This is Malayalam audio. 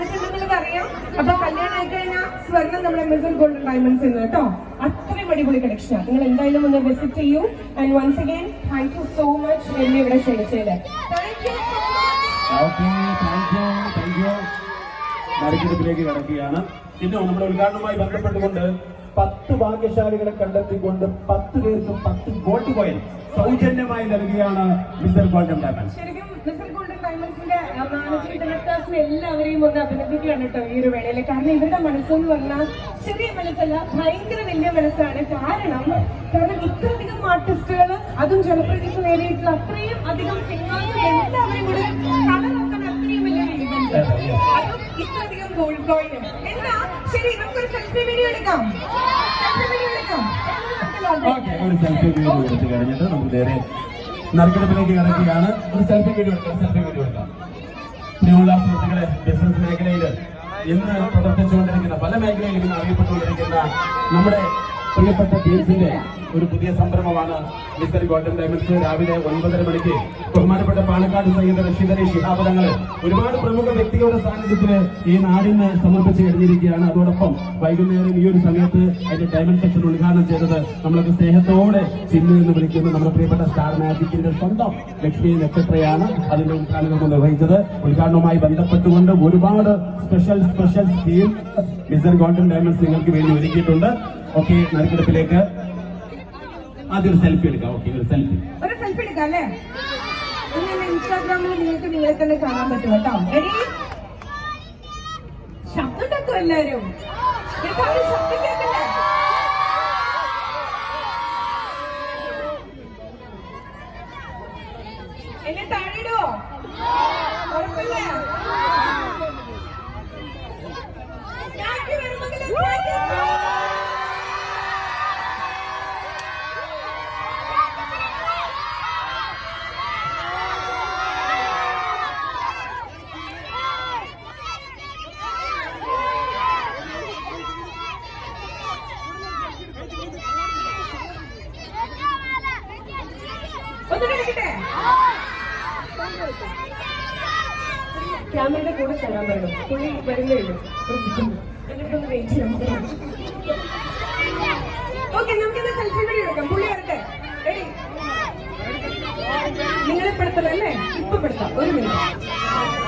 വന്നിട്ടുണ്ടെന്നുള്ളത് അറിയാം അപ്പൊ കല്യാണം ആയി കഴിഞ്ഞാൽ സ്വർണം നമ്മുടെ മിസൽ ഗോൾഡൻ ഡയമണ്ട്സ് ഇന്ന് കേട്ടോ. അത്രയും അടിപൊളി കളക്ഷനാണ് നിങ്ങൾ എന്തായാലും ഒന്ന് വിസിറ്റ് ചെയ്യൂ. And once again thank you so much എന്നെ ഇവിടെ ക്ഷണിച്ചത് താങ്ക് യു നറുക്കെടുപ്പിലേക്ക് കടക്കുകയാണ്. പിന്നെ നമ്മുടെ ഉദ്ഘാടനവുമായി ബന്ധപ്പെട്ടുകൊണ്ട് പത്ത് ഭാഗ്യശാലികളെ കണ്ടെത്തിക്കൊണ്ട് പത്ത് പേർക്കും പത്ത് ഗോൾഡ് കോയിൻ സൗജന്യമായി നൽകുകയാണ് മിസ്റ്റർ ഗോൾഡൻ ഡയമണ്ട് ശരിക്കും ഡയമണ്ട്സിന്റെ മാനേജിംഗ് ഡയറക്ടേഴ്സിനെ എല്ലാവരെയും ഒന്ന് അഭിനന്ദിക്കുകയാണ് കേട്ടോ ഈ ഒരു വേളയിൽ കാരണം ഇവരുടെ മനസ്സെന്ന് പറഞ്ഞാൽ ചെറിയ മനസ്സല്ല ഭയങ്കര വലിയ മനസ്സാണ്. കാരണം കാരണം ഇത്രയധികം ആർട്ടിസ്റ്റുകൾ അതും ജനപ്രതിനിധി നേടിയിട്ടുള്ള അത്രയും അധികം സിംഗേഴ്സ് എല്ലാവരും കൂടെ കളറാക്കാൻ അത്രയും വലിയ അതും ഇത്രയധികം ഗോൾഡ് കോയിന് എന്താ ശരി നമുക്കൊരു സെൽഫി വീഡിയോ എടുക്കാം. സെൽഫി വീഡിയോ എടുക്കാം. എന്നാ ഒരു സെൽഫി വീഡിയോ എടുത്ത് കഴിഞ്ഞിട്ട് നമുക്ക് നേരെ നറുക്കെടുപ്പിലേക്ക് കിടക്കുകയാണ് ഒരു സെൽഫി വീഡിയോ എടുക്കാം സെൽഫി വീഡിയോ എടുക്കാം പ്രിയമുള്ള സുഹൃത്തുക്കളെ ബിസിനസ് മേഖലയിൽ ഇന്ന് പ്രവർത്തിച്ചുകൊണ്ടിരിക്കുന്ന പല മേഖലയിലും ഇന്ന് അറിയപ്പെട്ടുകൊണ്ടിരിക്കുന്ന നമ്മുടെ പ്രിയപ്പെട്ട ടീംസിന്റെ ഒരു പുതിയ സംരംഭമാണ് മിസ്റ്റർ ഗോൾഡൻ ഡയമണ്ട്സ്. രാവിലെ ഒൻപതര മണിക്ക് ബഹുമാനപ്പെട്ട പാലക്കാട് സയ്യിദ് റഷീദ് അലി തങ്ങൾ ഒരുപാട് പ്രമുഖ വ്യക്തികളുടെ സാന്നിധ്യത്തിൽ ഈ നാടിന് സമർപ്പിച്ച് കഴിഞ്ഞിരിക്കുകയാണ്. അതോടൊപ്പം വൈകുന്നേരം ഈ ഒരു സമയത്ത് അതിന്റെ ഡയമണ്ട് സെക്ഷൻ ഉദ്ഘാടനം ചെയ്തത് നമ്മളൊക്കെ സ്നേഹത്തോടെ ചിന്നു എന്ന് വിളിക്കുന്ന. നമ്മുടെ പ്രിയപ്പെട്ട സ്റ്റാർ മാജിക്കിന്റെ സ്വന്തം ലക്ഷ്മി നക്ഷത്രയാണ് അതിന്റെ ഉദ്ഘാടനം നിർവഹിച്ചത്. ഉദ്ഘാടനവുമായി ബന്ധപ്പെട്ടുകൊണ്ട് ഒരുപാട് special special scheme mister golden diamonds നിങ്ങൾക്ക് വേണ്ടി ഒരുക്കിയിട്ടുണ്ട്. ഓക്കെ നറുക്കെടുപ്പിലേക്ക്. ആദ്യം ഒരു സെൽഫി എടുക്കാം. ഓക്കെ ഒരു സെൽഫി ഒരു സെൽഫി എടുക്കാം അല്ലേ? ഇൻസ്റ്റാഗ്രാമിൽ നിങ്ങൾക്ക് നിങ്ങളെ തന്നെ കാണാൻ പറ്റും കേട്ടോ. എടി ശബ്ദം ഉണ്ടാക്കും എല്ലാവരും. ശബ്ദം കേൾക്കല്ലേ എന്നെ താഴെയിടുവോ ഉറപ്പില്ല? ക്യാമറയുടെ കൂടെ തരാൻ പറ്റും പുള്ളി വരുന്നേ ഉള്ളൂ. എന്നിട്ടൊന്ന് വെയിറ്റ് ചെയ്യാം ഓക്കെ നമുക്കിത് സെൽഫി വീഡിയോ എടുക്കാം. പുള്ളി വരട്ടെ. റെഡി നിങ്ങളെ പെടുത്തലല്ലേ ഇപ്പൊ പെടുത്താം. ഒരു മിനിറ്റ്